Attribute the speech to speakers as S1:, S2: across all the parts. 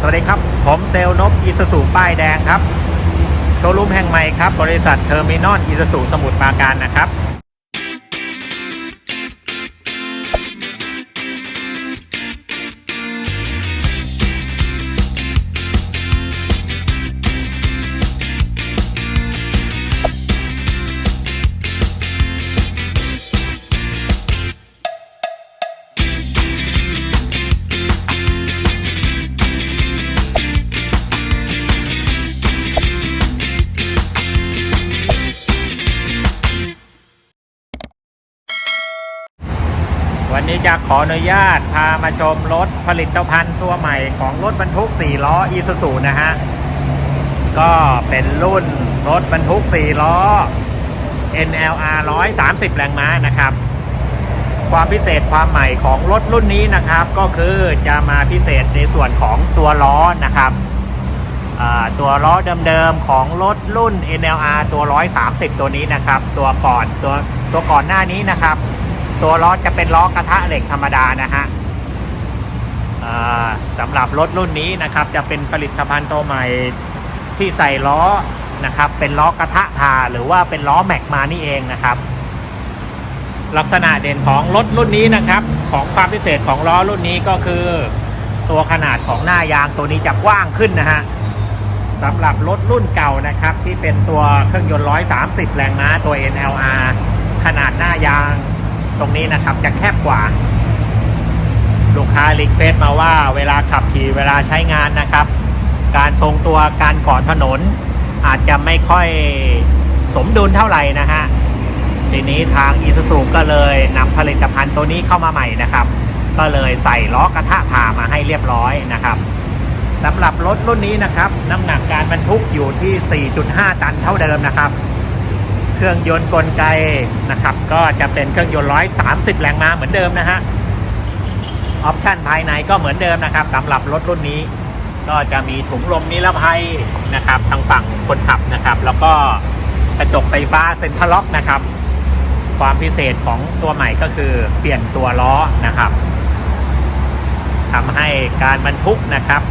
S1: สวัสดีครับ ผมเซลนบอิสสุป้ายแดงครับ โชว์รูมแห่งใหม่ครับ บริษัทเทอร์มินอลอิสสุสมุทรปราการนะครับ วันนี้จะขออนุญาตพามาชมรถผลิตภัณฑ์ตัวใหม่ของรถบรรทุก 4 ล้ออีซูซูนะฮะ ก็เป็นรุ่นรถบรรทุก 4 ล้อ NLR 130 แรงม้านะครับ ความพิเศษความใหม่ของรถรุ่นนี้นะครับ ก็คือจะมาพิเศษในส่วนของตัวล้อนะครับ ตัวล้อเดิมๆของรถรุ่น NLR ตัว 130 ตัวนี้นะครับ ตัวก่อนตัวตัวก่อนหน้านี้นะครับ ตัวล้อจะเป็นล้อกระทะเหล็กธรรมดานะฮะสำหรับรถรุ่นนี้นะครับ จะเป็นผลิตภัณฑ์ตัวใหม่ที่ใส่ล้อนะครับ เป็นล้อกระทะพาหรือว่าเป็นล้อแม็กมานี่เองนะครับ ลักษณะเด่นของรถรุ่นนี้นะครับ ของความพิเศษของล้อรุ่นนี้ก็คือ ตัวขนาดของหน้ายางตัวนี้จะกว้างขึ้นนะฮะสำหรับรถรุ่นเก่านะครับ ที่เป็นตัวเครื่องยนต์ 130 แรงม้าตัว NLR ขนาดหน้ายางตรง นี้นะครับจะแคบกว่า ลูกค้ารีเควสมาว่าเวลาขับขี่เวลาใช้งานนะครับ การทรงตัวการเกาะถนน อาจจะไม่ค่อยสมดุลเท่าไหร่นะฮะทีนี้ทางอีซูซูก็เลยนำผลิตภัณฑ์ตัวนี้เข้ามาใหม่นะครับ ก็เลยใส่ล้อกระทะผ่ามาให้เรียบร้อยนะครับสำหรับรถรุ่นนี้นะครับ น้ำหนักการบรรทุกอยู่ที่ 4.5 ตันเท่าเดิมนะครับ เครื่องยนต์กลไกนะครับ ก็จะเป็นเครื่องยนต์130แรงม้าเหมือนเดิมนะฮะออปชันภายในก็เหมือนเดิมนะครับสำหรับรถรุ่นนี้ ก็จะมีถุงลมนิรภัยนะครับทางฝั่งคนขับนะครับ แล้วก็กระจกไฟฟ้าเซ็นทรัลล็อกนะครับ ความพิเศษของตัวใหม่ก็คือเปลี่ยนตัวล้อนะครับทำให้การบรรทุกนะครับ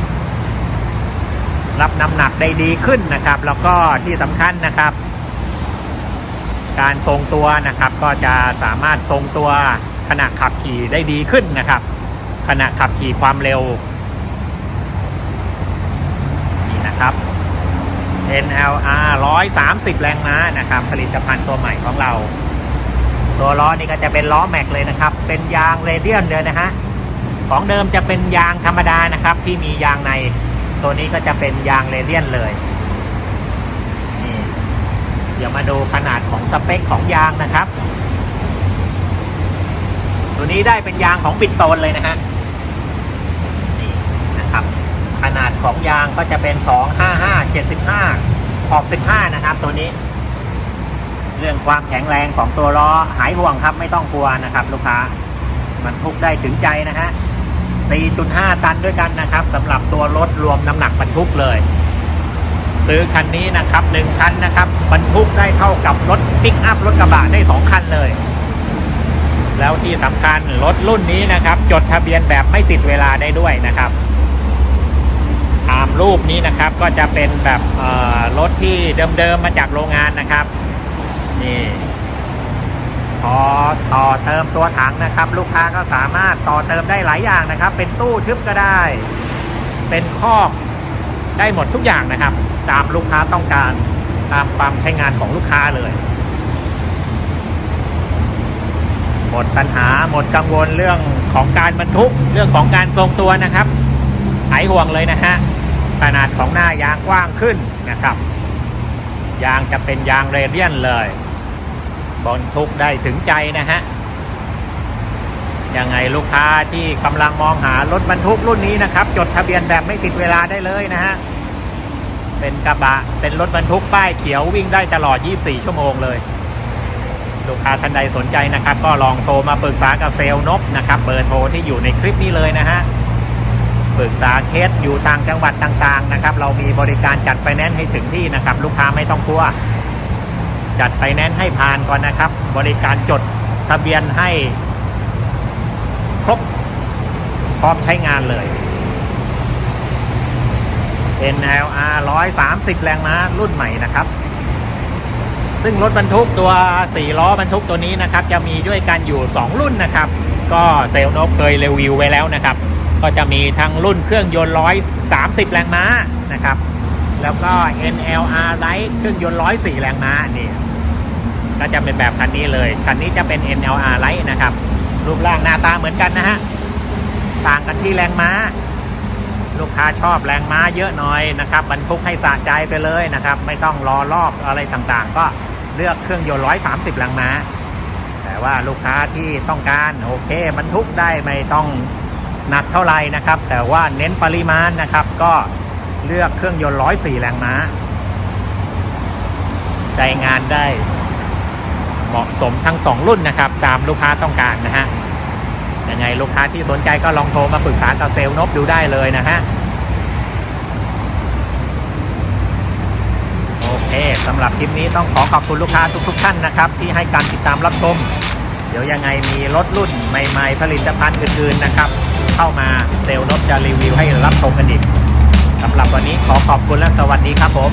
S1: รับน้ำหนักได้ดีขึ้นนะครับ แล้วก็ที่สำคัญนะครับ การทรงตัวนะครับ ก็จะสามารถทรงตัวขณะขับขี่ได้ดีขึ้นนะครับ ขณะขับขี่ความเร็วนี่นะครับ NLR 130 แรงม้านะครับ ผลิตภัณฑ์ตัวใหม่ของเรา ตัวล้อนี่ก็จะเป็นล้อแม็กเลยนะครับ เป็นยางเรเดียนเลยนะฮะของเดิมจะเป็นยางธรรมดานะครับ ที่มียางในตัวนี้ก็จะเป็นยางเรเดียนเลย เดี๋ยวมาดูขนาดของสเปคของยางนะครับ ตัวนี้ได้เป็นยางของบิดโตนเลยนะฮะนี่นะครับ ขนาดของยางก็จะเป็น 255 75 ขอบ 15 นะครับ ตัวนี้ เรื่องความแข็งแรงของตัวล้อหายห่วงครับ ไม่ต้องกลัวนะครับ ลูกค้า มันทุกได้ถึงใจนะฮะ 4.5 ตันด้วยกันนะครับสำหรับตัวรถรวมน้ำหนักบรรทุกเลย ซื้อคันนี้นะครับหนึ่งคันนะครับ บรรทุกได้เท่ากับรถปิกอัพรถกระบะได้สองคันเลย แล้วที่สำคัญรถรุ่นนี้นะครับ จดทะเบียนแบบไม่ติดเวลาได้ด้วยนะครับตามรูปนี้นะครับก็จะเป็นแบบเอ่อรถที่เดิมๆมาจากโรงงานนะครับ นี่พอต่อเติมตัวถังนะครับ ลูกค้าก็สามารถต่อเติมได้หลายอย่างนะครับ เป็นตู้ทึบก็ได้ เป็นคอก ได้หมดทุกอย่างนะครับ ตามลูกค้าต้องการตามความใช้งานของลูกค้าเลย หมดปัญหาหมดกังวลเรื่องของการบรรทุกเรื่องของการทรงตัวนะครับหายห่วงเลยนะฮะขนาดของหน้ายางกว้างขึ้นนะครับ ยางจะเป็นยางเรเดียนเลยบรรทุกได้ถึงใจนะฮะ ยังไงลูกค้าที่กำลังมองหารถบรรทุกรุ่นนี้นะครับ จดทะเบียนแบบไม่ติดเวลาได้เลยนะฮะ เป็นกระบะ เป็นรถบรรทุกป้ายเขียววิ่งได้ตลอด 24 ชั่วโมงเลย ลูกค้าท่านใดสนใจนะครับ ก็ลองโทรมาปรึกษากับเซลล์นบนะครับ เบอร์โทรที่อยู่ในคลิปนี้เลยนะฮะ ปรึกษาเคสอยู่ต่างจังหวัดต่างๆนะครับ เรามีบริการจัดไฟแนนซ์ให้ถึงที่นะครับ ลูกค้าไม่ต้องกลัว จัดไฟแนนซ์ให้ผ่านก่อนนะครับ บริการจดทะเบียนให้ ครบ พร้อมใช้งานเลย NLR 130 แรงม้ารุ่นใหม่นะครับ ซึ่งรถบรรทุกตัว 4 ล้อบรรทุกตัวนี้นะครับ จะมีด้วยกันอยู่ 2 รุ่นนะครับ ก็เซลล์นบเคยรีวิวไว้แล้วนะครับ ก็จะมีทั้งรุ่นเครื่องยนต์ 130 แรงม้านะครับ แล้วก็ NLR Light เครื่องยนต์ 104 แรงม้านี่ก็จะเป็นแบบคันนี้เลย คันนี้จะเป็น NLR Light นะครับ รูปร่างหน้าตาเหมือนกันนะฮะ ต่างกันที่แรงม้า ลูกค้าชอบแรงม้าเยอะหน่อยนะครับบรรทุกให้สะใจไปเลยนะครับ ไม่ต้องรอรอบอะไรต่างๆ ก็เลือกเครื่องยนต์130แรงม้า แต่ว่าลูกค้าที่ต้องการโอเคบรรทุกได้ไม่ต้องหนักเท่าไหร่นะครับ แต่ว่าเน้นปริมาณนะครับ ก็เลือกเครื่องยนต์104แรงม้า ใช้งานได้ เหมาะสมทั้ง 2 รุ่นนะครับ ตามลูกค้าต้องการนะฮะยังไงลูกค้าที่สนใจก็ลองโทรมาปรึกษากับเซลล์นบดูได้เลยนะฮะโอเคสำหรับคลิปนี้ต้องขอขอบคุณลูกค้าทุก ๆ ท่านนะครับ ที่ให้การติดตามรับชมเดี๋ยวยังไงมีรถรุ่นใหม่ ๆ ผลิตภัณฑ์อื่นๆนะครับ เข้ามาเซลล์นบจะรีวิวให้รับชมกันอีกสำหรับวันนี้ขอขอบคุณและสวัสดีครับผม